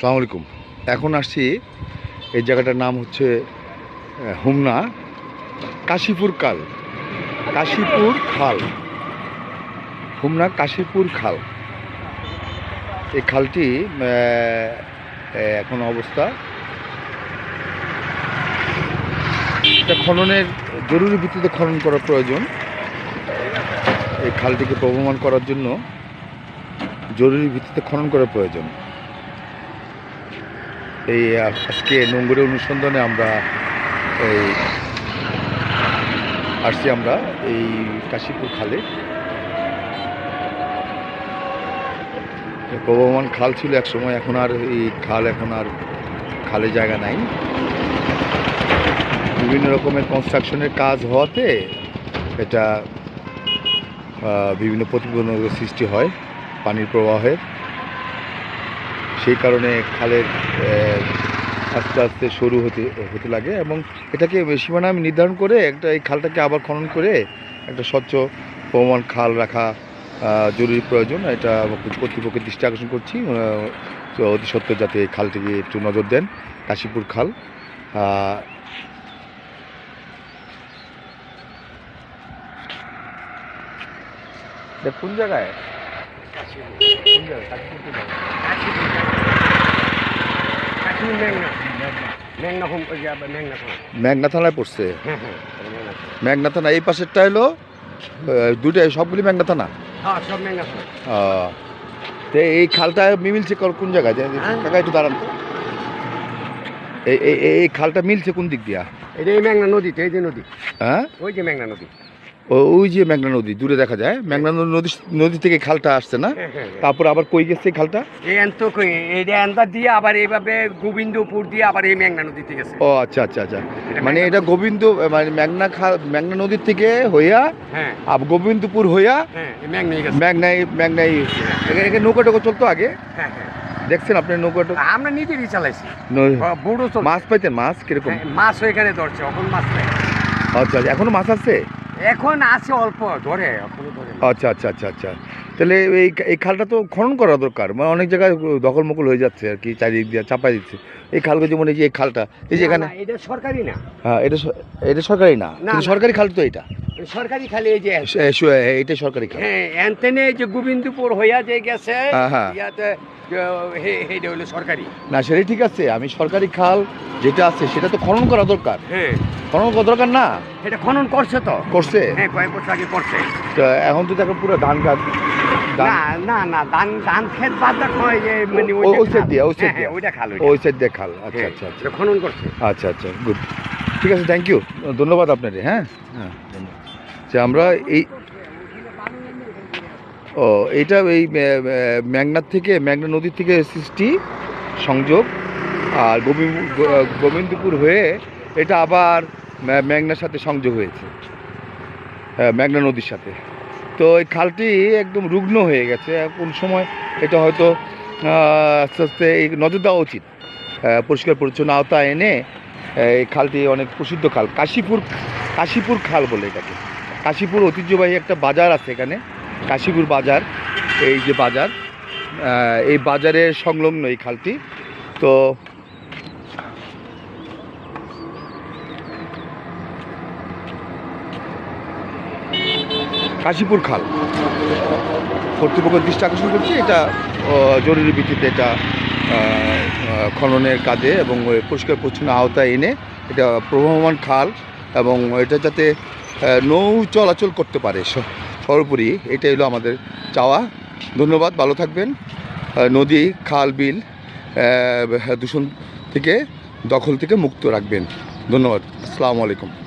সালাম আলাইকুম। এখন আসছি, এই জায়গাটার নাম হচ্ছে হুমনা, কাশীপুর কাল কাশীপুর খাল। হুমনা কাশীপুর খাল। এই খালটি এখন অবস্থা। এটা খননের, জরুরি ভিত্তিতে খনন করা প্রয়োজন। এই খালটিকে প্রবহমান করার জন্য জরুরি ভিত্তিতে খনন করা প্রয়োজন। এই আজকে নোংরে অনুসন্ধানে আমরা এই, আসছি আমরা এই কাশীপুর খালে। প্রবহমান খাল ছিল এক সময়, এখন আর এই খাল এখন আর খালে জায়গা নাই। বিভিন্ন রকমের কনস্ট্রাকশনের কাজ হওয়াতে এটা বিভিন্ন প্রতিবন্ধকের সৃষ্টি হয় পানির প্রবাহের সেই কারণে খালের আস্তে আস্তে সরু হতে হতে লাগে এবং এটাকে সীমানা আমি নির্ধারণ করে একটা এই খালটাকে আবার খনন করে একটা স্বচ্ছ প্রমাণ খাল রাখা জরুরি প্রয়োজন। এটা কর্তৃপক্ষের দৃষ্টি আকর্ষণ করছি। অতি সত্ত্বর যাতে এই খালটিকে একটু নজর দেন। কাশীপুর খাল কোন জায়গায়? মেঘনা যে থানায় পড়ছে। মেঘনা থানা এই পাশেরটা হলো দুটাই সবগুলি মেঘনা থানা তো এই খালটা মিলছে কোন- জায়গায়। কাকা একটু দাঁড়ান এই খালটা মিলছে কোন দিক দিয়া? এটা এই মেঘনা নদীতে এই যে নদী। হ্যাঁ? ওই যে মেঘনা নদী। ওই যে মেঘনা নদী দূরে দেখা যায় মেঘনা নদী নদী থেকে খালটা আসছে না? হ্যাঁ হ্যাঁ তারপর আবার কই গেছে খালটা? দিয়ে আবার এইভাবে গোবিন্দপুর দিয়ে আবার এই মেঘনা নদীতে গেছে। ও আচ্ছা আচ্ছা আচ্ছা। মানে এটা গোবিন্দ মানে মেঘনা খাল মেঘনা নদীর থেকে হইয়া হ্যাঁ। আব গোবিন্দপুর হইয়া হ্যাঁ মেঘনাই মেঘনাই এখানে এখানে নৌকা টোকা চলতো আগে? হ্যাঁ হ্যাঁ। দেখছেন আপনি নৌকা টোকা আমরা নিজেরই চালাইছি। বুড়ো মাছ পাইতেন মাছ কীরকম? হ্যাঁ, মাছ ওইখানে ধরছে এখন মাছ আচ্ছা আচ্ছা। এখনও মাছ আছে? এখন আছে অল্প ধরে। আচ্ছা আচ্ছা আচ্ছা আচ্ছা। তাহলে এই এই খালটা তো খনন করা দরকার। মানে অনেক জায়গায় দখল মকল হয়ে যাচ্ছে আর কি চারিদিক দিয়ে চাপাই দিচ্ছে। এই খালকে যেমন এই যে এই খালটা এই যে এখানে এটা সরকারি না। হ্যাঁ এটা এটা সরকারি না না, সরকারি খাল তো এটা। সরকারি খালি এই যে সে- এটা সরকারি খাল। হ্যাঁ এনতেনে যে গোবিন্দপুর হইয়া যে গেছে হ্যাঁ, হ্যাঁ। ইয়াতে এইটা হলো সরকারি। না সেটাই ঠিক আছে। আমি সরকারি খাল যেটা আছে সেটা তো খনন করা দরকার। হ্যাঁ। খনন করা দরকার না? এটা খনন করছে তো। করছে? হ্যাঁ কয়েক বছর আগে করছে। তো এখন তো দেখো পুরো ধান গাছ না না না ধান ধান ক্ষেত বাদ দেখো যে মানে ওই সাইড খাল। দিয়ে, ওই সাইড দিয়ে। ওইটা খাল ওই সাইড দিয়ে খাল। আচ্ছা হ্যাঁ, আচ্ছা আচ্ছা। খনন করছে। আচ্ছা আচ্ছা গুড ঠিক আছে থ্যাংক ইউ ধন্যবাদ হ্যাঁ? হ্যাঁ ধন্যবাদ। যে আমরা এই ও এটা এই মে- মে- মেঘনার থেকে মেঘনা নদীর থেকে সৃষ্টি সংযোগ। আর গোবিন্দ গোবিন্দপুর হয়ে এটা আবার মেঘনার সাথে সংযোগ হয়েছে। হ্যাঁ মেঘনা নদীর সাথে। তো এই খালটি একদম রুগ্ন হয়ে গেছে। কোন সময় এটা হয়তো আস্তে আস্তে এই নজর দেওয়া উচিত। পরিষ্কার পরিচ্ছন্ন আওতায় এনে এই খালটি অনেক প্রসিদ্ধ খাল। কাশীপুর কাশীপুর খাল বলে এটাকে। কাশীপুর ঐতিহ্যবাহী একটা বাজার আছে এখানে। কাশীপুর বাজার, এই যে বাজার এই বাজারের সংলগ্ন এই খালটি। তো কাশীপুর খাল। কর্তৃপক্ষের দৃষ্টি আকর্ষণ করছি, এটা জরুরি ভিত্তিতে এটা খননের কাজে এবং পরিষ্কার পরিচ্ছন্ন আওতায় এনে এটা প্রবহমান খাল এবং এটা যাতে নৌ চলাচল করতে পারে সর্বোপরি। এটাই হলো আমাদের চাওয়া। ধন্যবাদ, ভালো থাকবেন। নদী, খাল, বিল দূষণ থেকে, দখল থেকে মুক্ত রাখবেন। ধন্যবাদ। আসসালামু আলাইকুম।